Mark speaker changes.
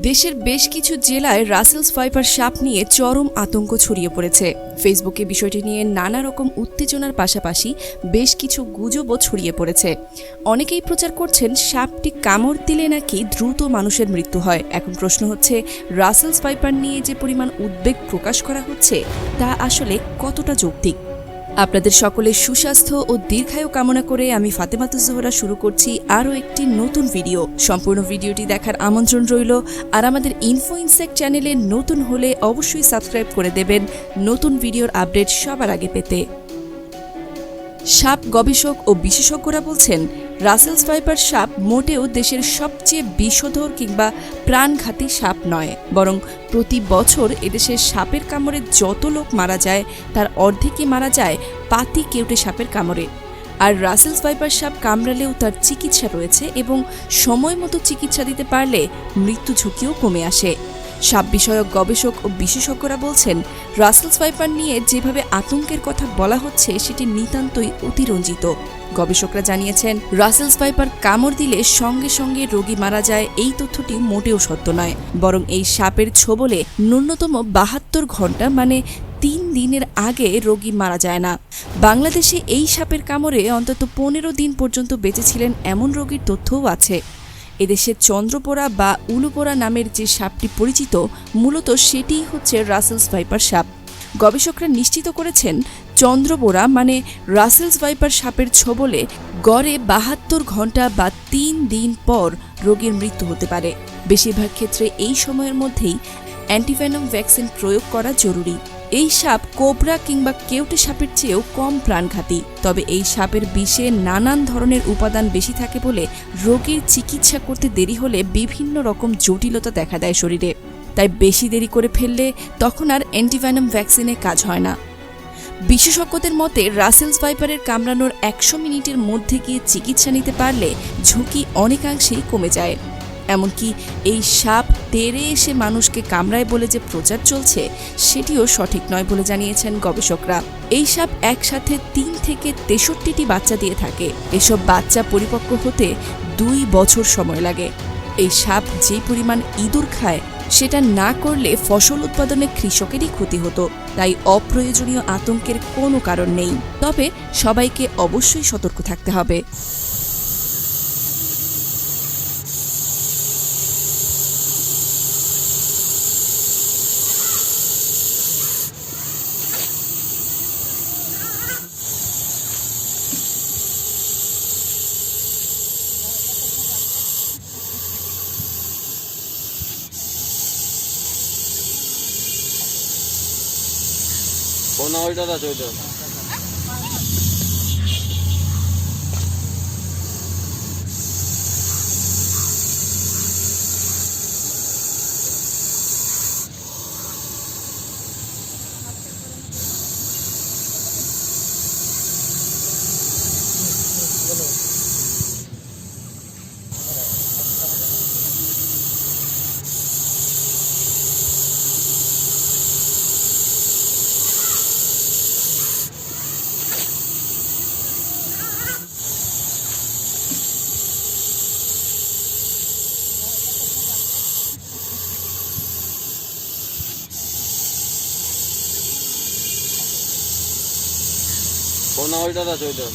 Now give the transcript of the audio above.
Speaker 1: দেশের বেশ কিছু জেলায় রাসেলস ভাইপার সাপ নিয়ে চরম আতঙ্ক ছড়িয়ে পড়েছে। ফেসবুকে বিষয়টি নিয়ে নানা রকম উত্তেজনার পাশাপাশি বেশ কিছু গুজবও ছড়িয়ে পড়েছে। অনেকেই প্রচার করছেন, সাপটি কামড় দিলে নাকি দ্রুত মানুষের মৃত্যু হয়। এখন প্রশ্ন হচ্ছে, রাসেলস ভাইপার নিয়ে যে পরিমাণ উদ্বেগ প্রকাশ করা হচ্ছে, তা আসলে কতটা যৌক্তিক? আপনাদের সকলের সুস্বাস্থ্য ও দীর্ঘায়ু কামনা করে আমি ফাতেমাতু জোহরা শুরু করছি আরও একটি নতুন ভিডিও। সম্পূর্ণ ভিডিওটি দেখার আমন্ত্রণ রইল, আর আমাদের ইনফো ইনসেক্ট চ্যানেলে নতুন হলে অবশ্যই সাবস্ক্রাইব করে দেবেন। নতুন ভিডিওর আপডেট সবার আগে পেতে। সাপ গবেষক ও বিশেষজ্ঞরা বলছেন রাসেলস ভাইপার সাপ মোটেও দেশের সবচেয়ে বিষধর কিংবা প্রাণঘাতী সাপ নয়, বরং প্রতি বছর এদেশের সাপের কামড়ে যত লোক মারা যায়, তার অর্ধেকই মারা যায় পাতি কেউটে সাপের কামড়ে। আর রাসেলস ভাইপার সাপ কামড়ালেও তার চিকিৎসা রয়েছে এবং সময় মতো চিকিৎসা দিতে পারলে মৃত্যু ঝুঁকিও কমে আসে। সাপ বিষয়ক গবেষক ও বিশেষজ্ঞরা বলছেন রাসেলস ভাইপার নিয়ে যেভাবে আতঙ্কের কথা বলা হচ্ছে, সেটি নিতান্তই অতিরঞ্জিত। গবেষকরা জানিয়েছেন রাসেলস ভাইপার কামড় দিলে সঙ্গে সঙ্গে রোগী মারা যায়, এই তথ্যটি মোটেও সত্য নয়। বরং এই সাপের ছোবলে ন্যূনতম বাহাত্তর ঘণ্টা মানে তিন দিনের আগে রোগী মারা যায় না। বাংলাদেশে এই সাপের কামড়ে অন্তত পনেরো দিন পর্যন্ত বেঁচেছিলেন এমন রোগীর তথ্যও আছে। এদেশে চন্দ্রপোড়া বা উলুপোড়া নামের যে সাপটি পরিচিত, মূলত সেটিই হচ্ছে রাসেলস ভাইপার সাপ। গবেষকরা নিশ্চিত করেছেন চন্দ্রবোরা মানে রাসেলস ভাইপার সাপের ছবলে গড়ে বাহাত্তর ঘণ্টা বা তিন দিন পর রোগীর মৃত্যু হতে পারে। বেশিরভাগ ক্ষেত্রে এই সময়ের মধ্যেই অ্যান্টিভেনম ভ্যাকসিন প্রয়োগ করা জরুরি। এই সাপ কোবরা কিংবা কেউটে সাপের চেয়েও কম প্রাণঘাতী। তবে এই সাপের বিষে নানান ধরনের উপাদান বেশি থাকে বলে রোগীর চিকিৎসা করতে দেরি হলে বিভিন্ন রকম জটিলতা দেখা দেয় শরীরে। তাই বেশি দেরি করে ফেললে তখন আর অ্যান্টিভেনম ভ্যাকসিনে কাজ হয় না। বিশেষজ্ঞদের মতে রাসেলস ভাইপারের কামড়ানোর একশো মিনিটের মধ্যে গিয়ে চিকিৎসা নিতে পারলে ঝুঁকি অনেকাংশেই কমে যায়। এমনকি এই সাপ তেড়ে এসে মানুষকে কামড়ায় বলে যে প্রচার চলছে, সেটিও সঠিক নয় বলে জানিয়েছেন গবেষকরা। এই সাপ একসাথে তিন থেকে তেষট্টিটি বাচ্চা দিয়ে থাকে। এসব বাচ্চা পরিপক্ক হতে দুই বছর সময় লাগে। এই সাপ যে পরিমাণ ইঁদুর খায়, সেটা না করলে ফসল উৎপাদনে কৃষকেরই ক্ষতি হতো। তাই অপ্রয়োজনীয় আতঙ্কের কোনো কারণ নেই। তবে সবাইকে অবশ্যই সতর্ক থাকতে হবে।
Speaker 2: ফোন ওইটা আছে ফোন ওইটা আছে ওইটা